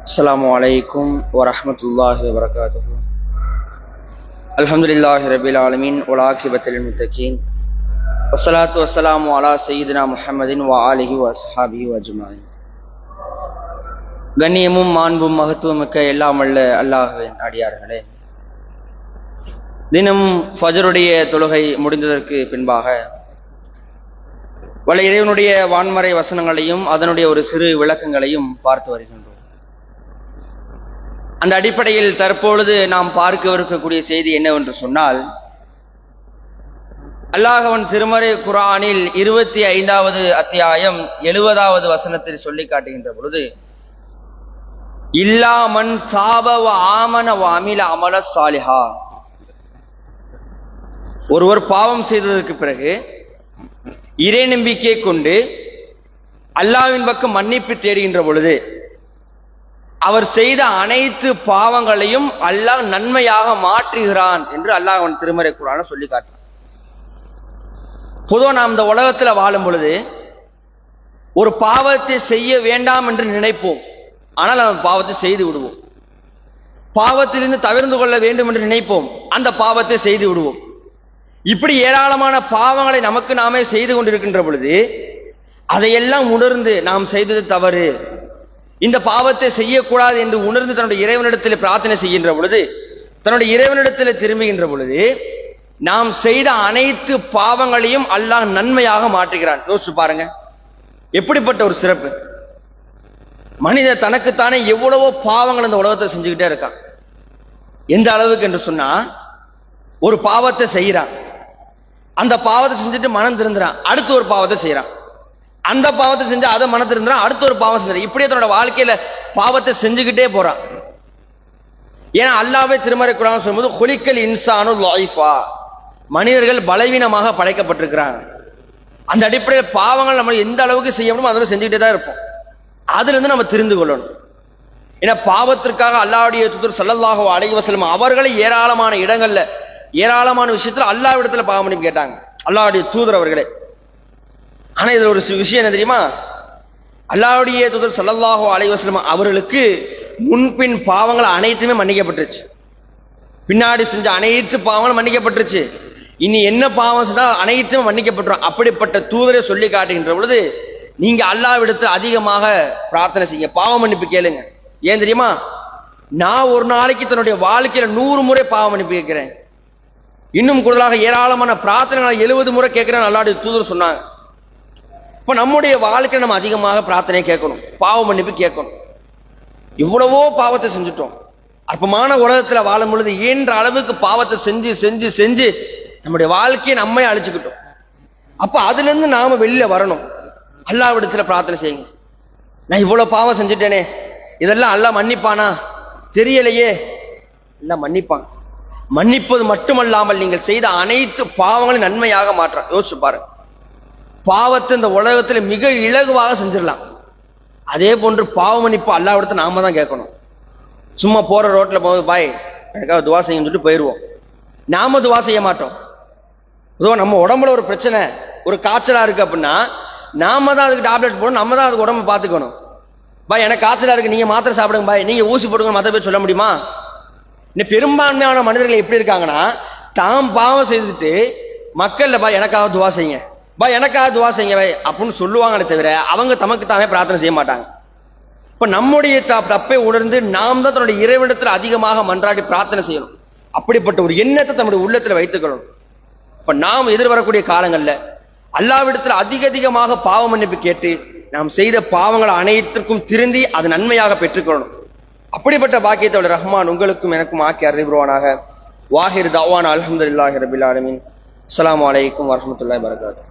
السلام عليكم ورحمة الله وبركاته الحمد لله رب العالمين والعاقبة للمتقين والصلاة والسلام على سيدنا محمد وآله وأصحابه أجمعين கண்ணியமும் மாண்பும் மகத்துவமிக்க எல்லாம் வல்ல அல்லாஹுவின் அடியார்களே தினம் ஃபஜருடைய தொழுகை முடிந்ததற்கு பின்பாக வல்ல இறைவனுடைய வான்மறை வசனங்களையும் அதனுடைய ஒரு சிறு விளக்கங்களையும் பார்த்து வருகின்றோம் அந்த அடிப்படையில் தற்பொழுது நாம் பார்க்கவிருக்கக்கூடிய செய்தி என்னவென்று சொன்னால் அல்லாஹவன் திருமறை குரானில் இருபத்தி ஐந்தாவது அத்தியாயம் எழுபதாவது வசனத்தில் சொல்லி காட்டுகின்ற பொழுது இல்லாமன் சாபவ ஆமன அமில அமல சாலிஹா. ஒருவர் பாவம் செய்ததற்கு பிறகு இறை நம்பிக்கை கொண்டு அல்லாவின் பக்கம் மன்னிப்பு தேடுகின்ற பொழுது அவர் செய்த அனைத்து பாவங்களையும் அல்லாஹ் நன்மையாக மாற்றுகிறான் என்று அல்லாஹ் அவன் திருமறை குரான சொல்லி காட்டுறான். பொதுவாக நாம் இந்த உலகத்தில் வாழும் பொழுது ஒரு பாவத்தை செய்ய வேண்டாம் என்று நினைப்போம். ஆனால் அவன் பாவத்தை செய்து விடுவோம். பாவத்திலிருந்து தவிர்ந்து கொள்ள வேண்டும் என்று நினைப்போம். அந்த பாவத்தை செய்து விடுவோம். இப்படி ஏராளமான பாவங்களை நமக்கு நாமே செய்து கொண்டிருக்கின்ற பொழுது அதையெல்லாம் உணர்ந்து நாம் செய்தது தவறு. இந்த பாவத்தை செய்யக்கூடாது என்று உணர்ந்து தன்னுடைய இறைவனிடத்தில் பிரார்த்தனை செய்கின்ற பொழுது தன்னுடைய இறைவனிடத்தில் திரும்புகின்ற பொழுது நாம் செய்த அனைத்து பாவங்களையும் அல்லாஹ் நன்மையாக மாற்றுகிறான். யோசிச்சு பாருங்க. எப்படிப்பட்ட ஒரு சிறப்பு? மனிதன் தனக்குத்தானே எவ்வளவோ பாவங்கள் இந்த உலகத்தை செஞ்சுக்கிட்டே இருக்கான். எந்த அளவுக்கு என்று சொன்னா ஒரு பாவத்தை செய்யறான் அந்த பாவத்தை செஞ்சுட்டு மனம் திருந்துறான். அடுத்து ஒரு பாவத்தை செய்யறான் அந்த பாவத்தை செஞ்சு அதை மனத்தில் திருந்துறான் அடுத்த ஒரு பாவம் செஞ்சுறான் இப்படியே தன்னோட வாழ்க்கையில பாவத்தை செஞ்சுக்கிட்டே போறான் ஏன்னா அல்லாவே திருமறை குரான் சொல்லும்போது ஹொலிக்கல் இன்சானு லாயிஃபா. மனிதர்கள் பலவீனமாக படைக்கப்பட்டிருக்கிறாங்க. அந்த அடிப்படையில் பாவங்கள் நம்ம எந்த அளவுக்கு செய்ய முடியுமோ அதில் செஞ்சுக்கிட்டே தான் இருப்போம். அதுல இருந்து நம்ம தெரிந்து கொள்ளணும். ஏன்னா பாவத்திற்காக அல்லாவுடைய தூதர் சல்லல்லாஹோ அலைஹி வஸல்லம் அவர்களை ஏராளமான இடங்கள்ல ஏராளமான விஷயத்துல அல்லாவிடத்துல பாவம் பண்ணி கேட்டாங்க. அல்லாவுடைய தூதர் அவர்களே. ஆனா இதுல ஒரு விஷயம் என்ன தெரியுமா? அல்லாவுடைய தூதர் சல்லல்லாஹோ அலைவாஸ்லம் அவர்களுக்கு முன்பின் பாவங்கள் அனைத்துமே மன்னிக்கப்பட்டுருச்சு. பின்னாடி செஞ்ச அனைத்து பாவங்களும் மன்னிக்கப்பட்டுருச்சு. இனி என்ன பாவம் செஞ்சால் அனைத்தும் மன்னிக்கப்பட்டுரும். அப்படிப்பட்ட தூதரை சொல்லி காட்டுகின்ற பொழுது நீங்க அல்லாவிடத்தில் அதிகமாக பிரார்த்தனை செய்யுங்க. பாவம் மன்னிப்பு கேளுங்க. ஏன் தெரியுமா? நான் ஒரு நாளைக்கு தன்னுடைய வாழ்க்கையில நூறு முறை பாவம் மன்னிப்பு கேட்கிறேன். இன்னும் கூடுதலாக ஏராளமான பிரார்த்தனைகளை எழுபது முறை கேட்கிறேன். அல்லாடி தூதர் சொன்னாங்க. இப்ப நம்முடைய வாழ்க்கையில நம்ம அதிகமாக பிரார்த்தனை கேட்கணும். பாவ மன்னிப்பு கேட்கணும். இவ்வளவோ பாவத்தை செஞ்சுட்டோம். அற்பமான உலகத்துல வாழும் பொழுது இயன்ற அளவுக்கு பாவத்தை செஞ்சு செஞ்சு செஞ்சு நம்முடைய வாழ்க்கையை நம்மை அழிச்சுக்கிட்டோம். அப்ப அதுல இருந்து நாம வெளியில வரணும். அல்லாவிடத்துல பிரார்த்தனை செய்யுங்க. நான் இவ்வளவு பாவம் செஞ்சுட்டேனே. இதெல்லாம் அல்லாஹ் மன்னிப்பானா? தெரியலையே. எல்லாம் மன்னிப்பான். மன்னிப்பது மட்டுமல்லாமல் நீங்கள் செய்த அனைத்து பாவங்களையும் நன்மையாக மாற்றான் யோசிச்சு பாருங்க. பாவத்தை இந்த உலகத்தில் மிக இலகுவாக செஞ்சிடலாம். அதே போன்று பாவ மன்னிப்பு அல்லாவிடத்தை நாம தான் கேட்கணும். சும்மா போற ரோட்ல போது பாய் எனக்காக துவா செய்யும் சொல்லிட்டு போயிடுவோம் நாம துவா செய்ய மாட்டோம். பொதுவாக நம்ம உடம்புல ஒரு பிரச்சனை ஒரு காய்ச்சலா இருக்கு அப்படின்னா நாம தான் அதுக்கு டேப்லெட் போடணும் நம்ம தான் அதுக்கு உடம்பு பார்த்துக்கணும். பாய் எனக்கு காய்ச்சலா இருக்கு நீங்க மாத்திரை சாப்பிடுங்க பாய். நீங்க ஊசி போடுங்க மற்ற பேர் சொல்ல முடியுமா? இன்னும் பெரும்பான்மையான மனிதர்கள் எப்படி இருக்காங்கன்னா தாம் பாவம் செய்துட்டு மக்கள்ல பாய் எனக்காக துவா செய்யுங்க. பா எனக்காக துவா செய்ய அப்படின்னு சொல்லுவாங்களே தவிர அவங்க தமக்கு தாமே பிரார்த்தனை செய்ய மாட்டாங்க. இப்ப நம்முடைய தப்பை உணர்ந்து நாம் தான் தன்னுடைய இறைவனத்தில் அதிகமாக மன்றாடி பிரார்த்தனை செய்யணும். அப்படிப்பட்ட ஒரு எண்ணத்தை தன்னுடைய உள்ளத்துல வைத்துக்கணும் இப்ப நாம் எதிர்வரக்கூடிய காலங்கள்ல அல்லாவிடத்தில் அதிக அதிகமாக பாவ மன்னிப்பு கேட்டு நாம் செய்த பாவங்கள் அனைத்திற்கும் திருந்தி அது நன்மையாக பெற்றுக்கொள்ளணும். அப்படிப்பட்ட பாக்கியத்தோட ரஹ்மான் உங்களுக்கும் எனக்கும் ஆக்கி அறிவுருவானாக வாஹிர் தவான் அலமதுல்லாஹி ரபில் ஆலமின். அஸ்லாம் வலைக்கம் வரமத்துல வரகாத்து